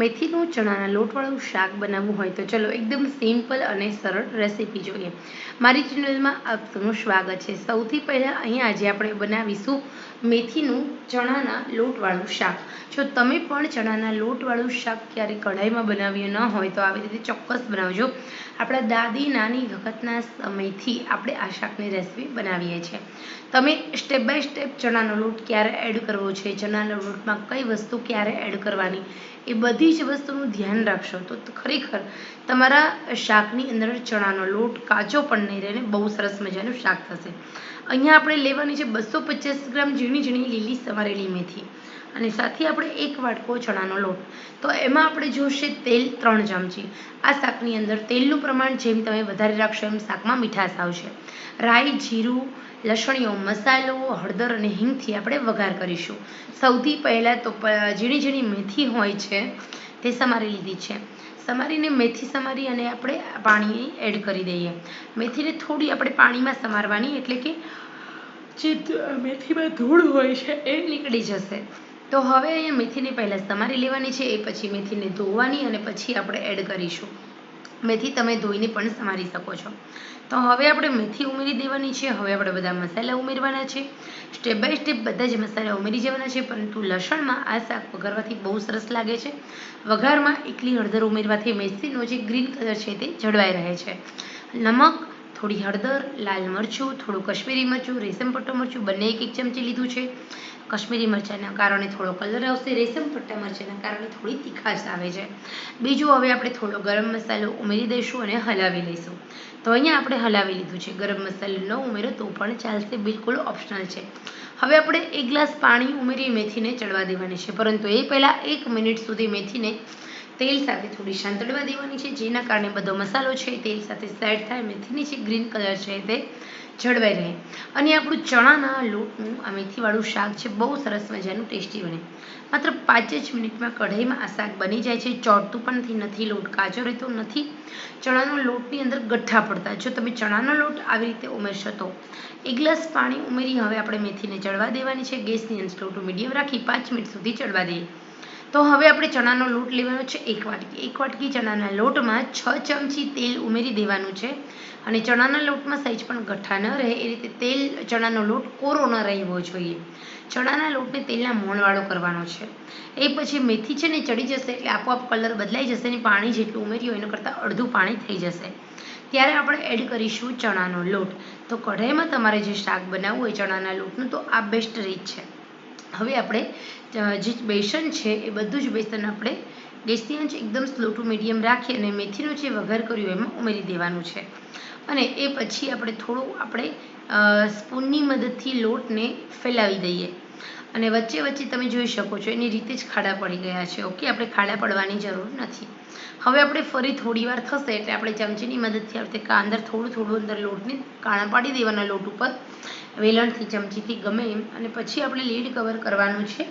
મેથીનું ચણાના લોટવાળું શાક બનાવવું હોય તો ચલો એકદમ સિમ્પલ અને સરળ રેસીપી જોઈએ. મારી ચેનલમાં આપ સૌનું સ્વાગત છે. સૌથી પહેલાં અહીંયા આજે આપણે બનાવીશું મેથીનું ચણાના લોટવાળું શાક. જો તમે પણ ચણાના લોટવાળું શાક ક્યારે કઢાઈમાં બનાવ્યું ન હોય તો આવી રીતે ચોક્કસ બનાવજો. આપણા દાદી નાની વખતના સમયથી આપણે આ શાકની રેસીપી બનાવીએ છીએ. તમે સ્ટેપ બાય સ્ટેપ ચણાનો લોટ ક્યારે એડ કરવો છે? ચણાના લોટમાં કઈ વસ્તુ ક્યારે એડ કરવાની? એ બધી જ વસ્તુનું ધ્યાન રાખશો તો ખરેખર તમારા શાકની અંદર ચણાનો લોટ કાચો પણ નહીં રહે ને બહુ સરસ મજાનું શાક થશે. અહીંયા આપણે લેવાની છે બસો પચાસ ગ્રામ ઝીણી ઝીણી લીલી સમારેલી મેથી. અને સાથે આપણે એક વાટકો ચણાનો લોટ. તો એમાં આપણે જોશે તેલ ત્રણ ચમચી. આ શાકની અંદર તેલનું પ્રમાણ જેમ તમે વધારે રાખશો એમ શાકમાં મીઠાશ આવશે. રાઈ, જીરું, લસણીયો, મસાલો, હળદર અને હિંગથી આપણે વઘાર કરીશું. સૌથી પહેલાં તો ઝીણી ઝીણી મેથી હોય છે, તે સમારી લીધી છે. સમારીને મેથી સમારી અને આપણે પાણી એડ કરી દઈએ. મેથીને થોડી આપણે પાણીમાં સમારવાની એટલે કે જે મેથીમાં ધૂળ હોય છે એ નીકળી જશે. તો હવે અહીંયા મેથીને પહેલાં સમારી લેવાની છે, એ પછી મેથીને ધોવાની અને પછી આપણે એડ કરીશું. મેથી તમે ધોઈને પણ સમારી શકો છો. તો હવે આપણે મેથી ઉમેરી દેવાની છે, હવે આપણે બધા મસાલા ઉમેરવાના છે. સ્ટેપ બાય સ્ટેપ બધા જ મસાલા ઉમેરી જવાના છે, પરંતુ લસણમાં આ શાક વઘારવાથી બહુ સરસ લાગે છે. વઘારમાં એકલી હળદર ઉમેરવાથી મેથીનો જે ગ્રીન કલર છે તે જળવાઈ રહે છે. નમક થોડી હળદર, લાલ મરચું, થોડું કશ્મીરી મરચું, રેશમ પટ્ટો મરચું, બંને એક એક ચમચી લીધું છે. કશ્મીરી મરચાંના કારણે થોડો કલર આવશે, રેશમ પટ્ટા મરચાંના કારણે થોડી તીખાશ આવે છે. બીજું હવે આપણે થોડો ગરમ મસાલો ઉમેરી દઈશું અને હલાવી લઈશું. તો અહીંયા આપણે હલાવી લીધું છે. ગરમ મસાલો ન ઉમેરો તો પણ ચાલશે બિલકુલ ઓપ્શનલ છે. હવે આપણે એક ગ્લાસ પાણી ઉમેરી મેથીને ચડવા દેવાની છે. પરંતુ એ પહેલાં એક મિનિટ સુધી મેથીને તેલ સાથે થોડી શાંતળવા દેવાની છે, જેના કારણે બધો મસાલો છે તેલ સાથે સેટ થાય, મેથીની જે ગ્રીન કલર છે તે જળવાઈ રહે. અને આપણું ચણાના લોટનું આ મેથીવાળું શાક છે, બહુ સરસ મજાનું ટેસ્ટી બને. માત્ર પાંચ જ મિનિટમાં કઢાઈમાં આ શાક બની જાય છે ચોટતું પણ નથી, લોટ કાચો રહેતો નથી. ચણાનો લોટની અંદર ગઠ્ઠા પડતા, જો તમે ચણાનો લોટ આવી રીતે ઉમેરશો તો. એક ગ્લાસ પાણી ઉમેરી હવે આપણે મેથીને ચડવા દેવાની છે, ગેસની અંદર લોટ મીડિયમ રાખી પાંચ મિનિટ સુધી ચડવા દઈએ. તો હવે આપણે ચણાનો લોટ લેવાનો છે એક વાટકી. એક વાટકી ચણાના લોટમાં છ ચમચી તેલ ઉમેરી દેવાનું છે અને ચણાના લોટમાં સહેજ પણ ગઠ્ઠા ન રહે એ રીતે તેલ, ચણાનો લોટ કોરો ન રહેવો જોઈએ. ચણાના લોટને તેલના મોણવાળો કરવાનો છે. એ પછી મેથી છે ને ચડી જશે એટલે આપોઆપ કલર બદલાઈ જશે અને પાણી જેટલું ઉમેર્યું એના કરતાં અડધું પાણી થઈ જશે. ત્યારે આપણે એડ કરીશું ચણાનો લોટ. તો કઢાઈમાં તમારે જે શાક બનાવવું હોય ચણાના લોટનું તો આ બેસ્ટ રીત છે. હવે આપણે જે બેસન છે એ બધું જ બેસન આપણે ગેસની આંચ એકદમ સ્લો ટુ મીડિયમ રાખી અને મેથીનું જે વઘાર કર્યું એમાં ઉમેરી દેવાનું છે. અને એ પછી આપણે થોડું આપણે સ્પૂનની મદદથી લોટને ફેલાવી દઈએ. અને વચ્ચે વચ્ચે તમે જોઈ શકો છો એની રીતે જ ખાડા પડી ગયા છે. ઓકે આપણે ખાડા પડવાની જરૂર નથી. હવે આપણે ફરી થોડી વાર થશે એટલે આપણે ચમચીની મદદથી આ રીતે અંદર થોડું થોડું અંદર લોટને કાણા પાડી દેવાના લોટ ઉપર. વેલણથી ચમચીથી ગમે એમ. અને પછી આપણે લીડ કવર કરવાનું છે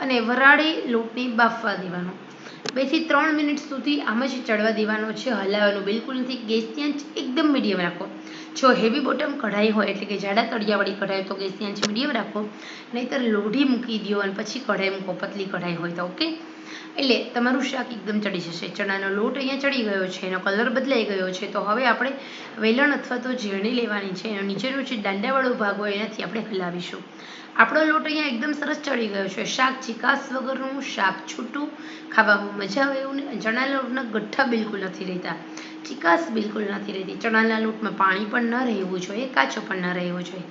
અને વરાળી લોટને બાફવા દેવાનો. બેથી ત્રણ મિનિટ સુધી આમ જ ચડવા દેવાનો છે. હલાવવાનું બિલકુલ નથી. ગેસ ત્યાં એકદમ મીડિયમ રાખો. જો હેવી બોટમ કઢાઈ હોય એટલે કે જાડા તળિયાવાળી કઢાઈ તો ગેસની આંચ મીડિયમ રાખો, નહીંતર લોઢી મૂકી દો અને પછી કઢાઈ મૂકો, પતલી કઢાઈ હોય તો, ઓકે? એટલે તમારું શાક એકદમ ચડી જશે. ચણાનો લોટ અહીંયા ચડી ગયો છે, એનો કલર બદલાઈ ગયો છે, તો હવે આપણે વેલણ અથવા તો ઝીરણી લેવાની છે. એનો નીચેનો જે દાંડાવાળો ભાગ હોય એનાથી આપણે હલાવીશું. આપણો લોટ અહીંયા એકદમ સરસ ચડી ગયો છે. શાક ચિકાસ વગરનું શાક છૂટું, ખાવામાં મજા આવે એવું ચણાના લોટના ગઠ્ઠા બિલકુલ નથી રહેતા. ચિકાસ બિલકુલ નથી રહેતી. ચણાના લોટમાં પાણી પણ ન રહેવું જોઈએ, કાચો પણ ન રહેવો જોઈએ.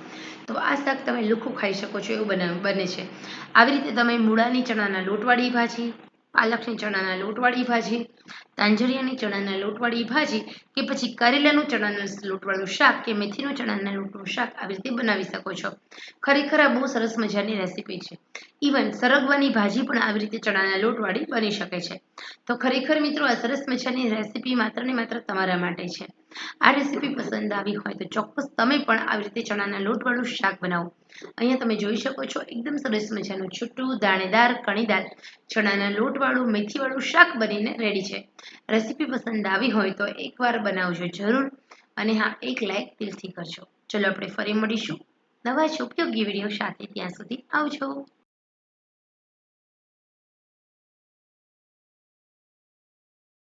તો આ શાક તમે લુખું ખાઈ શકો છો એવું બનાવ બને છે. આવી રીતે તમે મૂળાની ચણાના લોટવાળી ભાજી, પાલકની ચણાના લોટવાળી ભાજી, તાંજરિયાની ચણાના લોટવાળી ભાજી કે પછી કરેલાનું ચણાના લોટવાળું શાક કે મેથીનું ચણાના લોટનું શાક આવી રીતે બનાવી શકો છો. ખરેખર આ બહુ સરસ મજાની રેસીપી છે. ઇવન સરગવાની ભાજી પણ આવી રીતે ચણાના લોટવાળી બની શકે છે. તો ખરેખર મિત્રો, આ સરસ મજાની રેસીપી માત્ર ને માત્ર તમારા માટે છે. આ રેસીપી પસંદ આવી હોય તો ચોક્કસ તમે પણ આવી રીતે ચણાના લોટવાળું શાક બનાવો. અહીંયા તમે જોઈ શકો છો, એકદમ સરસ મજાનું છૂટું દાણેદાર, કણીદાર ચણાના લોટવાળું મેથીવાળું શાક બનીને રેડી છે. રેસીપી પસંદ આવી હોય તો એકવાર બનાવજો જરૂર. અને હા, એક લાઈક દિલથી કરજો. ચલો, આપણે ફરી મળીશું. નવા જ ઉપયોગી વીડિયો સાથે ત્યાં સુધી આવજો.